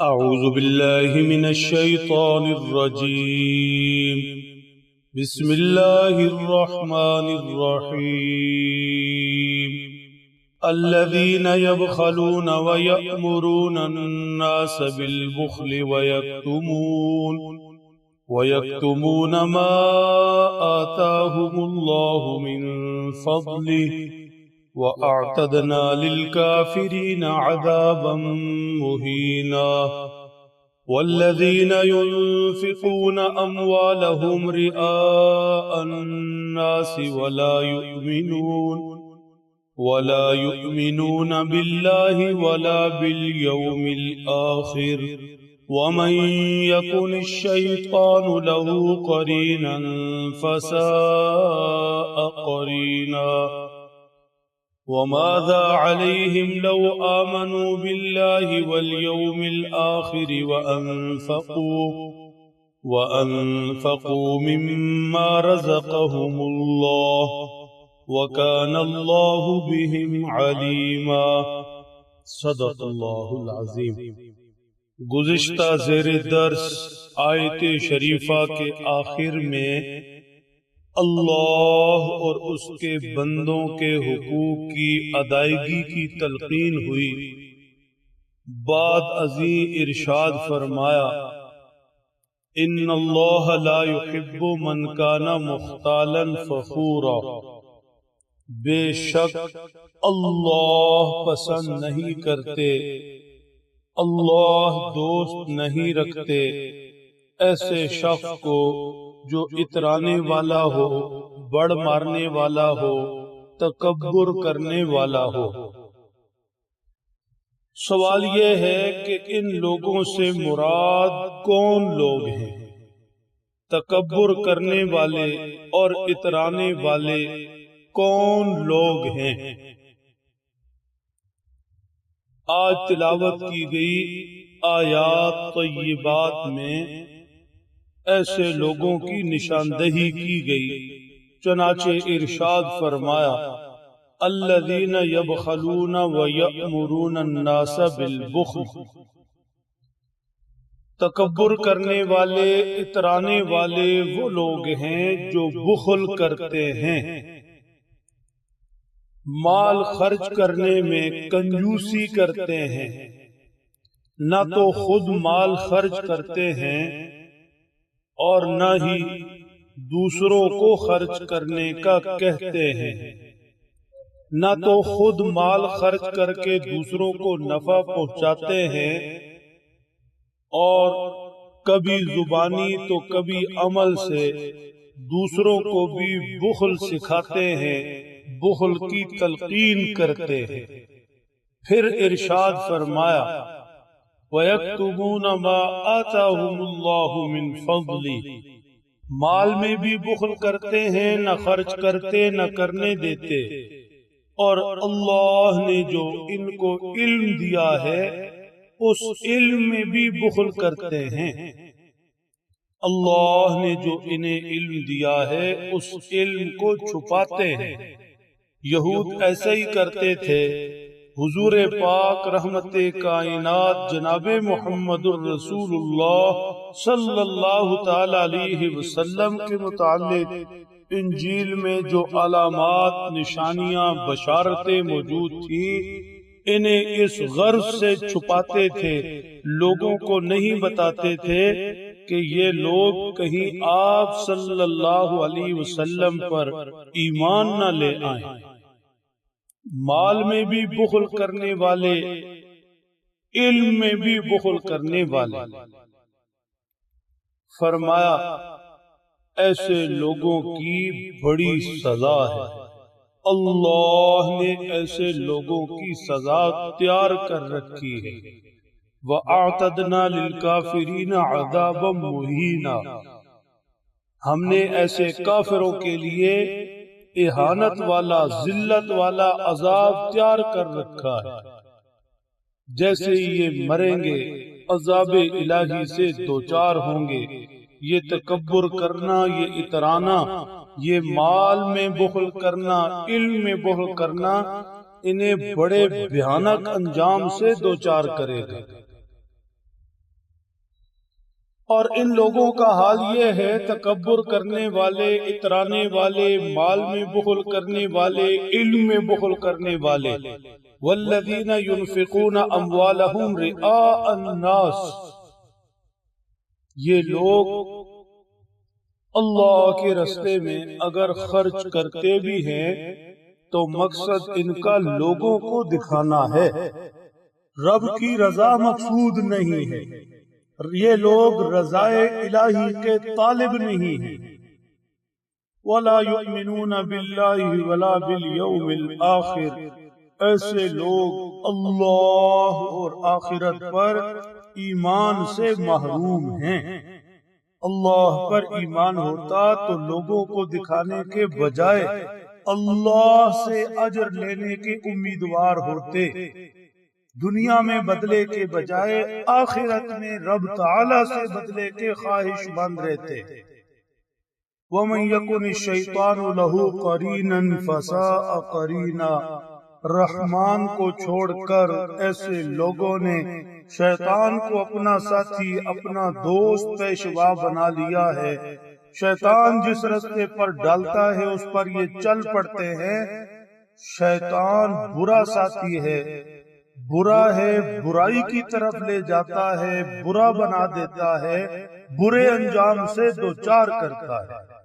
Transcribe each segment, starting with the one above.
أعوذ بالله من الشيطان الرجيم. بسم الله الرحمن الرحيم. الذين يبخلون ويأمرون الناس بالبخل ويكتمون ويكتمون ما آتاهم الله من فضله وأعتدنا للكافرين عذابا مهينا. والذين ينفقون أموالهم رئاء الناس ولا يؤمنون ولا يؤمنون بالله ولا باليوم الآخر. ومن يكن الشيطان له قرينا فساء قرينا. وماذا عليهم لو آمنوا بالله واليوم الآخر وأنفقوا وأنفقوا مما رزقهم الله وكان الله بهم عليما. صدق الله العظيم. گزشتہ زیر درس آیت شریفہ کے آخر میں اللہ اور اس کے بندوں کے حقوق کی ادائیگی کی تلقین ہوئی۔ بعد عظیم ارشاد فرمایا، ان اللہ لا يحب من کان مختالا فخورا۔ بے شک اللہ پسند نہیں کرتے، اللہ دوست نہیں رکھتے۔ ایسے شخص کو جو اترانے والا ہو بڑ مارنے والا ہو تکبر کرنے والا ہو۔ سوال یہ ہے کہ ان لوگوں سے مراد کون لوگ ہیں؟ تکبر کرنے والے اور اترانے والے کون لوگ ہیں؟ آج تلاوت کی گئی آیات طیبات میں ایسے لوگوں کی نشاندہی کی گئی۔ چنانچہ ارشاد فرمایا الذین یبخلون ویأمرون الناس بالبخل۔ تکبر کرنے والے اترانے والے وہ لوگ ہیں جو بخل کرتے ہیں۔ مال خرچ کرنے میں کنجوسی کرتے ہیں۔ نہ تو خود مال خرچ کرتے ہیں۔ اور نہ ہی دوسروں کو خرچ کرنے کا کہتے ہیں۔ نہ تو خود مال خرچ کر کے دوسروں کو نفع پہنچاتے ہیں اور کبھی زبانی تو کبھی عمل سے دوسروں کو بھی بخل سکھاتے ہیں، بخل کی تلقین کرتے ہیں۔ پھر ارشاد فرمایا وَيَكْتُبُونَ مَا آتَاهُمُ اللَّهُ مِنْ فَضْلِ مال میں بھی بخل کرتے ہیں، نہ خرچ کرتے، نہ کرنے دیتے۔ اور اللہ نے جو ان کو علم دیا ہے، اس علم میں بھی بخل کرتے ہیں۔ اللہ نے جو انہیں علم دیا ہے، اس علم کو چھپاتے ہیں۔ یہود ایسا ہی کرتے تھے۔ حضور پاک رحمت کائنات جناب محمد الرسول اللہ صلی اللہ تعالی علیہ وسلم کے متعلق انجیل میں جو علامات، نشانیاں، بشارتیں موجود تھی انہیں اس غرض سے چھپاتے تھے، لوگوں کو نہیں بتاتے تھے کہ یہ لوگ کہیں آپ صلی اللہ علیہ وسلم پر ایمان نہ لے آئیں۔ مال میں بھی بخل کرنے والے، علم میں بھی بخل کرنے والے۔ فرمایا، ایسے لوگوں کی بڑی سزا ہے۔ اللہ نے ایسے لوگوں کی سزا تیار کر رکھی ہے۔ وَأَعْتَدْنَا لِلْكَافِرِينَ عَذَابًا مُحِينًا ہم نے ایسے کافروں کے لیے احانت والا، ذلت والا عذاب تیار کر رکھا ہے۔ جیسے یہ مریں گے، عذاب الہی سے دوچار ہوں گے۔ یہ تکبر کرنا، یہ اترانا، یہ مال میں بخل کرنا، علم میں بخل کرنا، انہیں بڑے بھیانک انجام سے دوچار کرے گا۔ اور ان لوگوں کا حال یہ ہے، تکبر کرنے والے، اترانے والے، مال میں بخل کرنے والے، علم میں بخل کرنے والے۔ والذین ينفقون اموالهم رئاء الناس۔ یہ لوگ اللہ کے رستے میں اگر خرچ کرتے بھی ہیں، تو مقصد ان کا لوگوں کو دکھانا ہے۔ رب کی رضا مقصود نہیں ہے۔ یہ لوگ رضائے الہی کے طالب نہیں ہیں۔ ولا يؤمنون بالله ولا باليوم الاخر ایسے لوگ اللہ اور آخرت پر ایمان سے محروم ہیں۔ اللہ پر ایمان ہوتا تو لوگوں کو دکھانے کے بجائے اللہ سے اجر لینے کے امیدوار ہوتے۔ دنیا میں بدلے کے بجائے آخرت میں رب تعالی سے بدلے کے خواہش مند رہتے۔ وَمَن يَكُنِ الشَّيْطَانُ لَهُ قَرِينًا فَسَاءَ قَرِينًا۔ رحمان کو چھوڑ کر ایسے لوگوں نے شیطان کو اپنا ساتھی، اپنا دوست پیشوا بنا لیا ہے۔ شیطان جس رستے پر ڈالتا ہے، اس پر یہ چل پڑتے ہیں۔ شیطان برا ساتھی ہے۔ برا ہے، برائی کی طرف لے جاتا ہے، برا بنا دیتا ہے، برے انجام سے دو چار کرتا ہے۔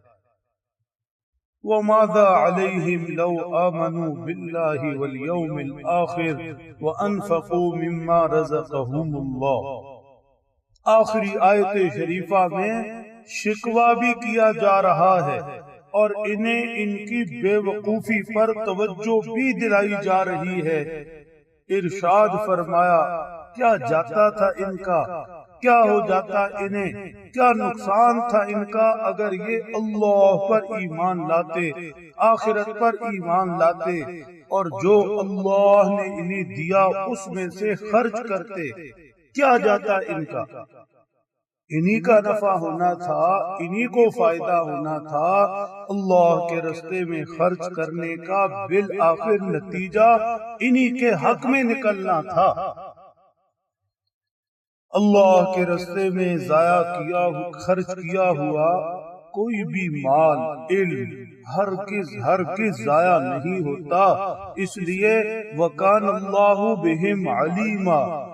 وَمَاذَا عَلَيْهِمْ لَوْ آمَنُوا بِاللَّهِ وَالْيَوْمِ الْآخِرِ وَأَنفَقُوا مِمَّا رَزَقَهُمُ اللَّهِ۔ آخری آیت شریفہ میں شکوہ بھی کیا جا رہا ہے اور انہیں ان کی بے وقوفی پر توجہ بھی دلائی جا رہی ہے۔ ارشاد فرمایا، کیا جاتا تھا ان کا؟ کیا ہو جاتا انہیں؟ کیا نقصان تھا ان کا اگر یہ اللہ پر ایمان لاتے، آخرت پر ایمان لاتے؟ اور جو اللہ نے انہیں دیا، اس میں سے خرچ کرتے، کیا جاتا ان کا؟ انہی کا نفع ہونا تھا انہی کو فائدہ ہونا تھا اللہ کے رستے میں خرچ کرنے کا بالآخر نتیجہ انہی کے حق میں نکلنا تھا۔ اللہ کے رستے میں ضائع کیا خرچ کیا ہوا کوئی بھی مال علم ہر کس ہر کس ضائع نہیں ہوتا۔ اس لیے وکان اللہ بہم علیمہ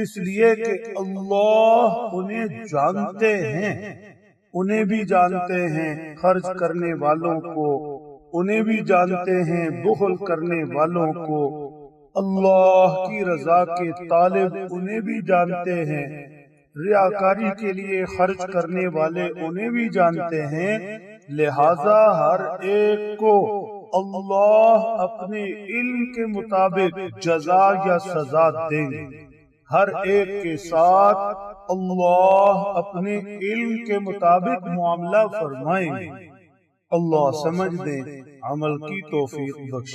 اس لیے کہ اللہ انہیں جانتے ہیں، انہیں بھی جانتے ہیں خرچ کرنے والوں کو، انہیں بھی جانتے ہیں بخل کرنے والوں کو۔ اللہ کی رضا کے طالب انہیں بھی جانتے ہیں ریاکاری کے لیے خرچ کرنے والے انہیں بھی جانتے ہیں۔ لہذا ہر ایک کو اللہ اپنے علم کے مطابق جزا یا سزا دیں۔ گے ہر ایک کے ساتھ اللہ اپنے علم کے مطابق معاملہ فرمائیں۔ گے اللہ سمجھ دیں، عمل کی توفیق بخش